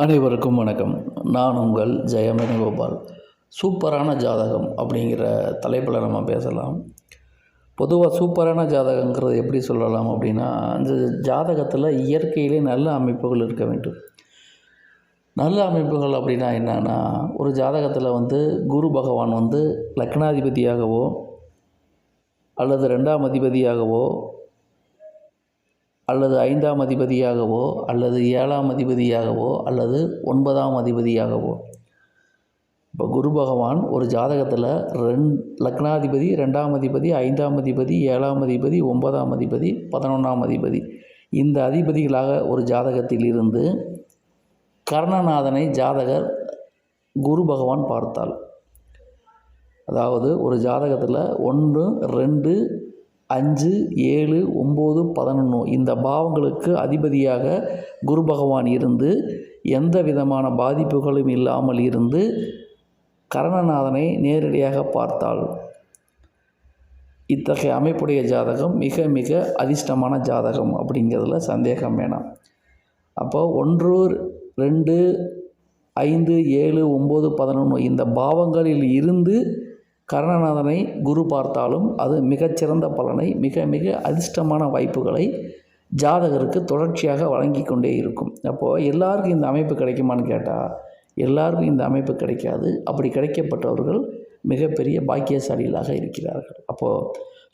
அனைவருக்கும் வணக்கம். நான் உங்கள் ஜெயமேனுகோபால் சூப்பரான ஜாதகம் அப்படிங்கிற தலைப்பில் நம்ம பேசலாம். பொதுவாக சூப்பரான ஜாதகங்கிறது எப்படி சொல்லலாம் அப்படின்னா அந்த ஜாதகத்தில் இயற்கையிலே நல்ல அமைப்புகள் இருக்க வேண்டும். நல்ல அமைப்புகள் அப்படின்னா என்னென்னா ஒரு ஜாதகத்தில் வந்து குரு பகவான் வந்து லக்னாதிபதியாகவோ அல்லது ரெண்டாம் அதிபதியாகவோ அல்லது ஐந்தாம் அதிபதியாகவோ அல்லது ஏழாம் அதிபதியாகவோ அல்லது ஒன்பதாம் அதிபதியாகவோ. இப்போ குரு பகவான் ஒரு ஜாதகத்தில் ரெண் லக்னாதிபதி ரெண்டாம் அதிபதி ஐந்தாம் அதிபதி ஏழாம் அதிபதி ஒன்பதாம் அதிபதி பதினொன்றாம் அதிபதி. இந்த அதிபதிகளாக ஒரு ஜாதகத்தில் இருந்து கர்ணநாதனை ஜாதகர் குரு பகவான் பார்த்தால். அதாவது ஒரு ஜாதகத்தில் ஒன்று ரெண்டு அஞ்சு ஏழு ஒம்பது பதினொன்று இந்த பாவங்களுக்கு அதிபதியாக குரு பகவான் இருந்து எந்த விதமான பாதிப்புகளும் இல்லாமல் இருந்து கரணநாதனை நேரடியாக பார்த்தாள் இத்தகைய அமைப்புடைய ஜாதகம் மிக மிக அதிர்ஷ்டமான ஜாதகம் அப்படிங்கிறதுல சந்தேகம் வேணாம். அப்போ ஒன்று ரெண்டு ஐந்து ஏழு ஒம்பது பதினொன்று இந்த பாவங்களில் இருந்து கருணநாதனை குரு பார்த்தாலும் அது மிகச்சிறந்த பலனை மிக மிக அதிர்ஷ்டமான வாய்ப்புகளை ஜாதகருக்கு தொடர்ச்சியாக வழங்கி கொண்டே இருக்கும். அப்போது எல்லாருக்கும் இந்த அமைப்பு கிடைக்குமான்னு கேட்டால் எல்லாருக்கும் இந்த அமைப்பு கிடைக்காது. அப்படி கிடைக்கப்பட்டவர்கள் மிகப்பெரிய பாக்கியசாலிகளாக இருக்கிறார்கள். அப்போது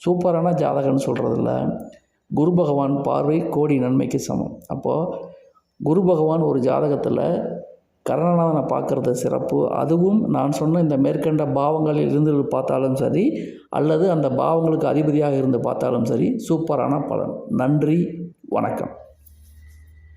சூப்பரான ஜாதகம்னு சொல்கிறதில்ல குரு பகவான் பார்வை கோடி நன்மைக்கு சமம். அப்போது குரு பகவான் ஒரு ஜாதகத்தில் கருணநாதனை பார்க்குறது சிறப்பு. அதுவும் நான் சொன்ன இந்த மேற்கண்ட பாவங்களில் இருந்து பார்த்தாலும் சரி அல்லது அந்த பாவங்களுக்கு அதிபதியாக இருந்து பார்த்தாலும் சரி சூப்பரான பலன். நன்றி வணக்கம்.